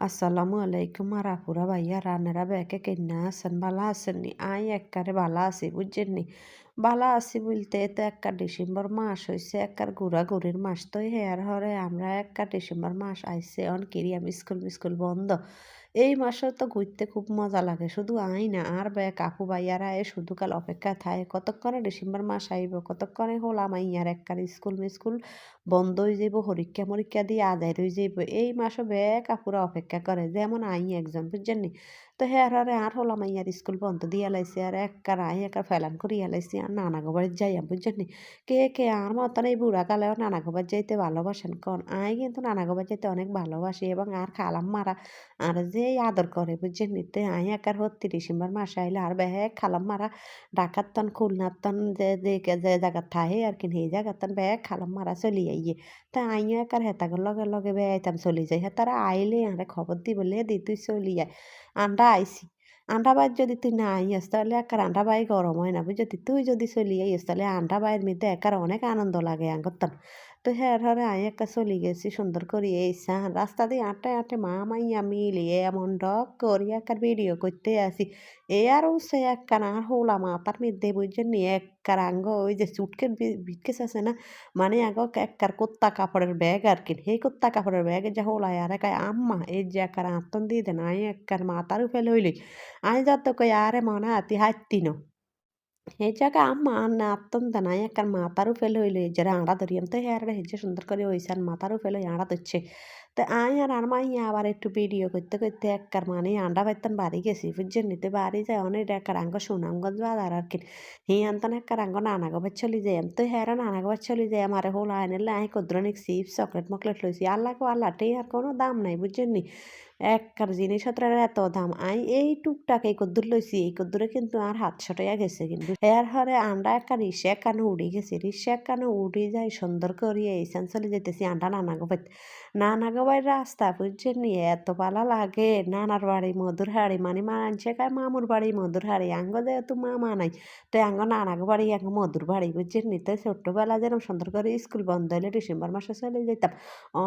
আসসালামু আলাইকুম আর আপুরা ভাইয়া রানেরা ব্যাকে কেনা আছেন ভালো আসেন নি আই এককারে ভালো আসি বুঝছেন নি ভালো আছি বলতে তো একটা ডিসেম্বর মাস হয়েছে একার ঘুরা ঘুরির মাস তো হেয়ার হরে আমরা একটা ডিসেম্বর মাস আইসে অন আমি স্কুল মিস্কুল বন্ধ এই মাসে তো ঘুরতে খুব মজা লাগে। শুধু আই না, আর বে, কাকু ভাইয়ারা এ শুধু কাল অপেক্ষা থাকে। কতক্ষণে ডিসেম্বর মাস আইব, কতক্ষণে হলাম আইয়ার একবার স্কুল মিস্কুল বন্ধ হয়ে যাইব হরিক্ষা মরিক্ষা দিয়ে আদায় হয়ে যাইব। এই মাসে বে, কাকুরা অপেক্ষা করে, যেমন আই একজন, বুঝছেন তো হেয়ার হরে আর হলাম আইয়ার স্কুল বন্ধ দিয়ে লাইছে আর একবার আই একবার ফেলান করিয়া লাইছি আর নানা গোবাড়ির যাইয়াম, বুঝছেন নি? কে কে, আর মতন এই বুড়া কালেও নানা গোবার যাইতে ভালোবাসেন কন? আই কিন্তু নানা গোবার যাইতে অনেক ভালোবাসি, এবং আর খালাম মারা আর যে আদর করে, বুঝছেন? নিতে আই একার হত্তি ডিসেম্বর মাসে আইলে আর বেহেক খালাম মারা ডাকার তন খুলনার তন যে যে যে জায়গা থাহে আর কি, সেই জায়গার তন বেহেক খালাম মারা চলি আইয়ে। তা আইও একার হেতাগর লগে লগে বে আইতাম চলি যাই হেতারা আইলে আরে খবর দি বলে দি, তুই চলি আয়। আন্ডা আইসি আন্ডা বাইর যদি তুই না আইয়াস তাহলে একার আন্ডা বাই গরম হয় না, বুঝলি? তুই যদি চলি আইয়াস তাহলে আন্ডা বাইয়ের মধ্যে একার অনেক আনন্দ লাগে আঙ্গতন। তো হ্যাঁ ধরে আমি একটা চলে গেছি সুন্দর করে এইসা রাস্তা দিয়ে আটে আটে মা মাইয়া মিলিয়ে এমন ডক করি একটা ভিডিও করতে আসি। এ আর ও সে একখান আর হলা মাথার মধ্যে বুঝছেন নি এককার আঙ্গ ওই যে সুটকের বিটকেস আছে না মানে আগ এককার কোত্তা কাপড়ের ব্যাগ আর কি। সেই কোত্তা কাপড়ের ব্যাগ যে হোলায় আর একাই আম্মা, এই যে একবার আত্মন দিয়ে দেন আমি একবার মাথার উপরে লইলি। আমি যত কই আরে মনে হাতি হাতি না। হেজাক আম্মা না আত্মন দানা একার মাথারও ফেল হইল যারা আঁড়া ধরিয়াম তো হ্যাঁ হেজে সুন্দর করে ওইসান মাথারও ফেল আঁড়া ধরছে তো আয় আর আর মাই আবার একটু ভিডিও করতে করতে একার মানে আন্ডা পাইতাম বাড়ি গেছি বুঝছেন নিতে বাড়ি যায় অনেক একার আঙ্গ সুনামগঞ্জ বাজার আর কি হি আনতাম একার আঙ্গ নানাগবার চলে যাই তো হ্যাঁ নানাগবার চলে যাই আমার হোল আইনেলে আয় কদ্রনিক চিপস চকলেট মকলেট লইছি আল্লাহ আল্লাহ টেই আর কোনো দাম নাই বুঝছেন নি এককার জিনিসপত্রের এত দাম। আই, এই টুকটাক এই কদ্দুর লইছি, এই কদ্দুরে কিন্তু আর হাত ছটাইয়া গেছে কিন্তু। এর হরে আন্ডা একটা রিক্সা একখানে উড়ে গেছে। রিক্সা একখানে উড়ে যায় সুন্দর করিয়ে এই চলে যেতেছি আন্ডা নানা গোবাই নানা গোবাই রাস্তা বুঝছেন নি? এত ভালো লাগে। নানার বাড়ি, মধুর হাড়ি মানে মানছে কায় মামুর বাড়ি, মধুর হাড়ি। আঙ্গ যেহেতু মামা নাই, তো আঙ্গ নানা বাড়ি, আঙ্গ মধুর বাড়ি বুঝছেন নি? তো ছোট্টবেলা যেরকম সুন্দর করে স্কুল বন্ধ হলে ডিসেম্বর মাসে চলে যেতাম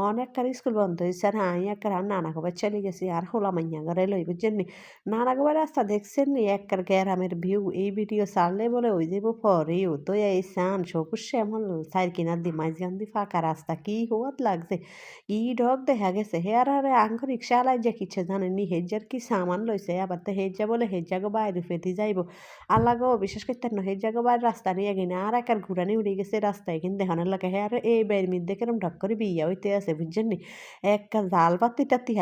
অনেকবার স্কুল বন্ধ হয়েছে আর আমি একটা নানা গোবাই চলে গেছি আর হোলা মাইয়া ঘরে লই বুঝছেন নি নানা গোবার রাস্তা দেখছেন নি একবার গ্যারামের ভিউ এই ভিডিও ছাড়লে বলে ওই যাব পরেও তো এই সান সবুজ শ্যামল সাইড কিনার দি মাঝখান দি ফাঁকা রাস্তা কি হওয়াত লাগছে ই ডগ দেখা গেছে হেয়ার হারে আঙ্ক রিক্সা আলাই যে কিছু জানেনি হেজার কি সামান লইছে আবার তো হেজা বলে হেজা গো বাইরে ফেতে যাইব আল্লাহ গো বিশেষ করতে না হেজা গো বাইরে রাস্তা নিয়ে গিয়ে আর একার ঘুরানি উড়ে গেছে রাস্তায় কিন্তু দেখানোর লাগে হেয়ার এই বাইরের মধ্যে কেরম ঢক করে বিয়া হইতে আছে বুঝছেন নি একটা জাল বাতি টাতি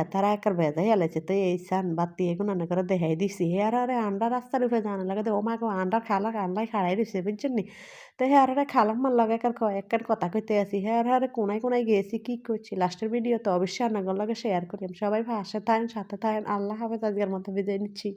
একার বেজাই আলাইছে তো এই সান বাতি এগুলো অনেক করে দেখাই দিছি হে আর আরে আন্ডা রাস্তার উপরে জানা লাগে ও মাকে আন্ডা আন্ডার খালা আন্ডাই খাড়াই দিছে বুঝছেন নি তো হে আরে খালাম মার লাগে এক একখান কথা কইতে আসি আর আরে কোনায় কোনায় গিয়েছি কি করছি লাস্টের ভিডিও তো অবশ্যই আনাগর লাগে শেয়ার করি সবাই ভাষা থাকেন সাথে থাকেন আল্লাহ হাফেজ আজকের মতো বিদায় নিচ্ছি